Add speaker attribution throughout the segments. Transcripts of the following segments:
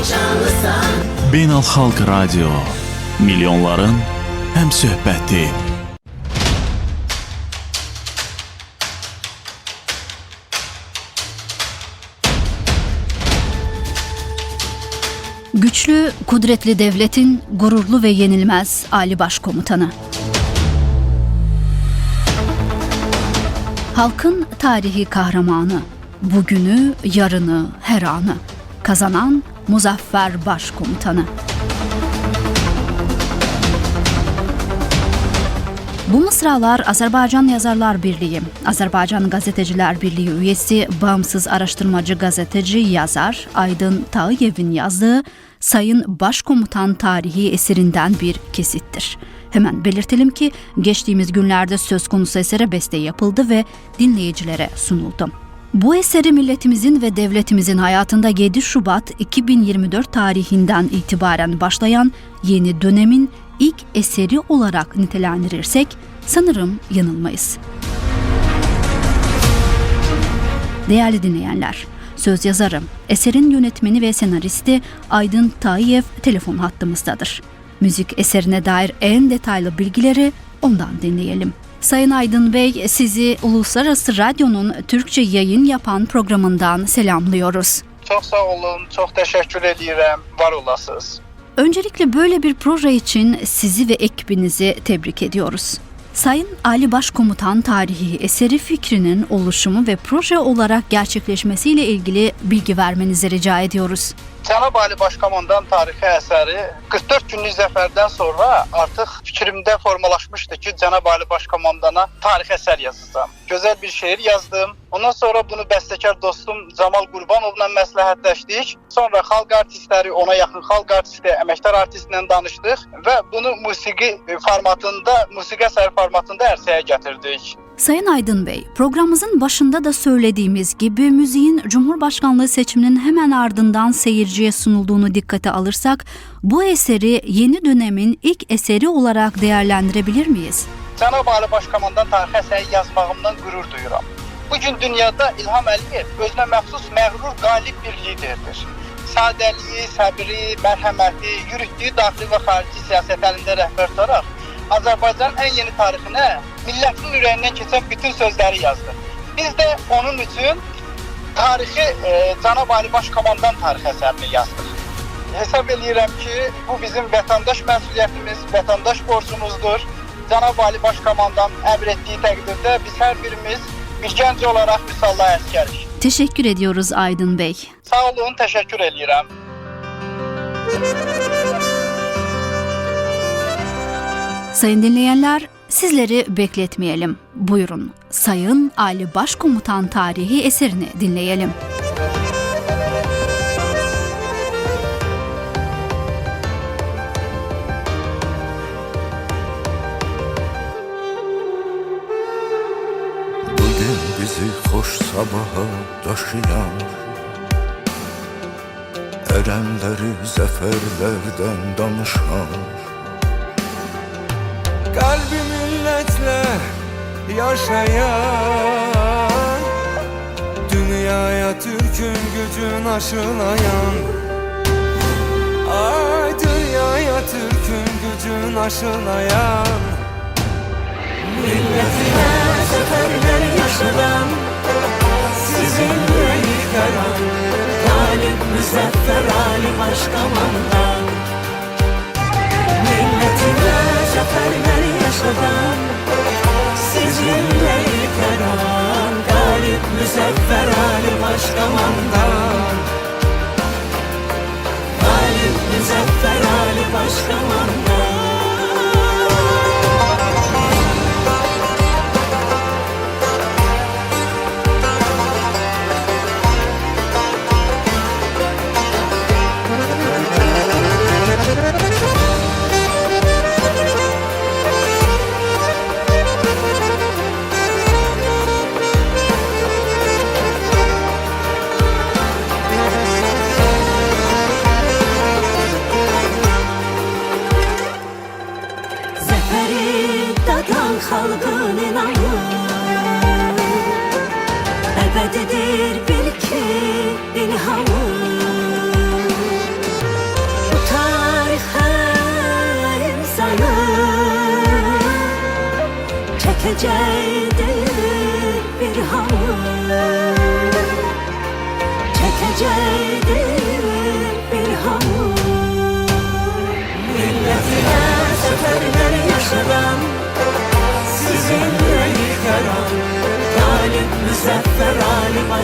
Speaker 1: Azərbaycanlısan
Speaker 2: Beynəlxalq Radio. Milyonların həm söhbəti.
Speaker 3: Güçlü, kudretli devletin gururlu ve yenilmez Ali Başkomutanı. Halkın tarihi kahramanı, bugünü, yarını, her anı. Kazanan Muzaffer Başkomutanı. Bu mısralar Azerbaycan Yazarlar Birliği, Azerbaycan Gazeteciler Birliği üyesi, bağımsız araştırmacı gazeteci yazar Aydın Tağıyev'in yazdığı Sayın Başkomutan tarihi eserinden bir kesittir. Hemen belirtelim ki geçtiğimiz günlerde söz konusu esere beste yapıldı ve dinleyicilere sunuldu. Bu eseri milletimizin ve devletimizin hayatında 7 Şubat 2024 tarihinden itibaren başlayan yeni dönemin ilk eseri olarak nitelendirirsek sanırım yanılmayız. Değerli dinleyenler, söz yazarım, eserin yönetmeni ve senaristi Aydın Tayiyev telefon hattımızdadır. Müzik eserine dair en detaylı bilgileri ondan dinleyelim. Sayın Aydın Bey, sizi Uluslararası Radyo'nun Türkçe yayın yapan programından selamlıyoruz.
Speaker 4: Çox sağ olun, çox təşəkkür edirəm. Var olasınız.
Speaker 3: Öncelikle böyle bir proje için sizi ve ekibinizi tebrik ediyoruz. Sayın Ali Başkomutan tarihi eseri fikrinin oluşumu ve proje olarak gerçekleşmesiyle ilgili bilgi vermenizi rica ediyoruz.
Speaker 4: Cənab Ali Başkomandan tarixi əsəri 44 günlük zəfərdən sonra artıq fikrimdə formalaşmışdı ki, Cənab Ali Başkomandana tarixi əsər yazacağam. Gözəl bir şeir yazdım. Ondan sonra bunu bəstəkar dostum Camal Qurbanovla məsləhətləşdik. Sonra xalq artistləri, ona yaxın xalq artisti, əməkdar artistlə danışdıq və bunu musiqi formatında, musiqi əsəri formatında ərsəyə gətirdik.
Speaker 3: Sayın Aydın Bey, programımızın başında da söylediğimiz gibi müziğin Cumhurbaşkanlığı seçiminin hemen ardından seyirciye sunulduğunu dikkate alırsak, bu eseri yeni dönemin ilk eseri olarak değerlendirebilir miyiz?
Speaker 4: Cənab Ali Başkomandan tarixi əsəri yazmağımdan qürur duyuram. Bugün dünyada İlham Əliyev özünə məxsus məğrur qalib bir liderdir. Sadəliyi, səbri, mərhəməti, yürütdüyü daxili və xarici siyasət əlində rəhbər tutaraq Azərbaycanın ən yeni tarixinə millətin ürəyindən keçən bütün sözləri yazdı. Biz də onun üçün tarixi e, Cənab Ali Başkomandan tarix əsərini yazdıq. Hesab eləyirəm ki, bu bizim vətəndaş məsuliyyətimiz, vətəndaş borcumuzdur. Cənab Ali Başkomandan əmr etdiyi təqdirdə biz hər birimiz bir gənc olaraq misallı əskərik.
Speaker 3: Teşekkür ediyoruz Aydın Bey.
Speaker 4: Sağ olun, təşəkkür eləyirəm.
Speaker 3: Sayın dinleyenler, sizleri bekletmeyelim. Buyurun, Sayın Ali Başkomutan tarihi eserini dinleyelim.
Speaker 5: Bugün bizi hoş sabaha taşıyan Erenleri zaferlerden danışan
Speaker 6: yaşayan Dünyaya Türk'ün gücün aşılayan. Ay dünyaya Türk'ün gücün aşılayan.
Speaker 1: Milletine zəfərlər yaşadan Sizinlə yıkaran Galip Müzəffər Ali Başkomandan. Milletine zəfərlər yaşadan Sizinlə yıkaran Galip Müzəffər Ali Başkomandan gönül ayrı Ebedidir bil Bu tarihe imzayı Çekecektir bir hamı Çekecektir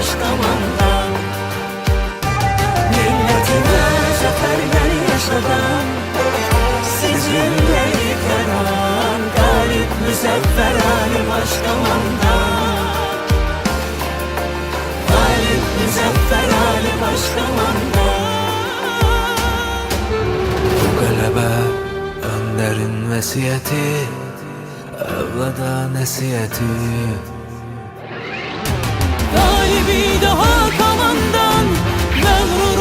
Speaker 1: Ali Başkomandan Milletine seferler yaşadan. Sizinle yıkaran Galip müzeffer Ali Başkomandan Galip müzeffer Ali Başkomandan
Speaker 6: Bu qələbə öndərin vəsiyyəti Övlada nəsiyyəti
Speaker 1: Galibi daha kamandan Mağruru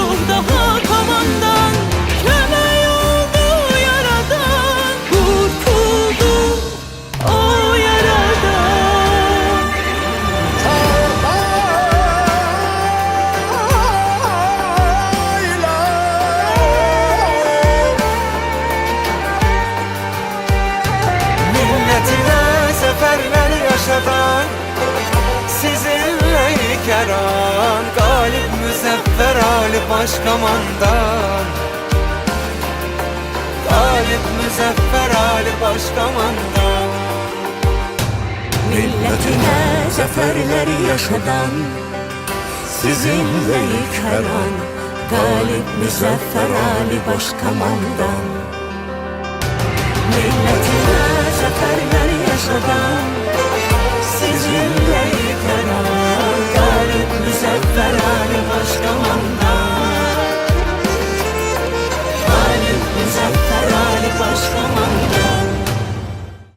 Speaker 6: Yıkaran Qalib müzəffər Ali Başkomandan Qalib müzəffər Ali Başkomandan
Speaker 1: Milletine zaferleri yaşadan Sizinle yıkaran Galip müzeffer Ali Başkomandan Milletine zaferleri yaşadan